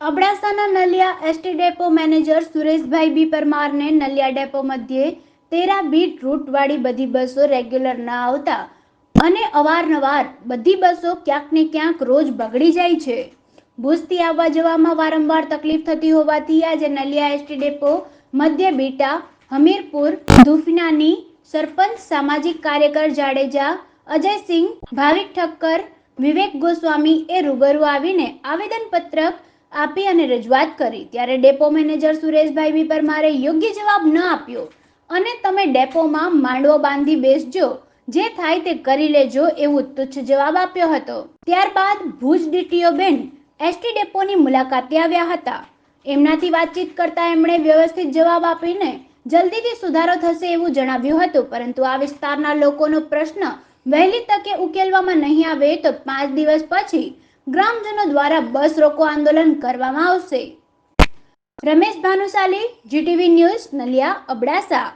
અબડાસાના Naliya ST depot manager Sureshbhai B પરમારને Naliya depot મધ્યે તેરા બીટ રૂટવાળી બધી બસો રેગ્યુલર ના આવતા અને અવારનવાર બધી બસો ક્યાંક ને ક્યાંક રોજ બગડી જાય છે. ભુજથી આવવા જવામાં વારંવાર તકલીફ થતી હોવાથી આજે નલિયા એસટી ડેપો મધ્ય બીટા, હમીરપુર દુફનાની સરપંચ, સામાજિક કાર્યકર જાડેજા, અજયસિંહ, ભાવિક ઠક્કર, વિવેક ગોસ્વામી એ રૂબરૂ આવીને આવેદનપત્રક આપી અને રજૂઆત કરી. ત્યારે ડેપો મેનેજર સુરેશભાઈ બી પરમારે યોગ્ય જવાબ ન આપ્યો. અને તમે ડેપોમાં માંડવો બાંધી બેસજો. જે થાય તે કરી લેજો એવું તુચ્છ જવાબ આપ્યો હતો. ત્યારબાદ ભુજ ડીટીઓ બેન એસટી ડેપોની મુલાકાતે આવ્યા હતા. એમનાથી વાતચીત કરતા એમણે વ્યવસ્થિત જવાબ આપીને જલ્દીથી સુધારો થશે એવું જણાવ્યું હતું. પરંતુ આ વિસ્તારના લોકોનો પ્રશ્ન વહેલી તકે ઉકેલવામાં નહીં આવે તો પાંચ દિવસ પછી ગ્રામજનો દ્વારા બસ રોકો આંદોલન કરવામાં આવશે. Ramesh Bhanushali GTV news Naliya Abdasa.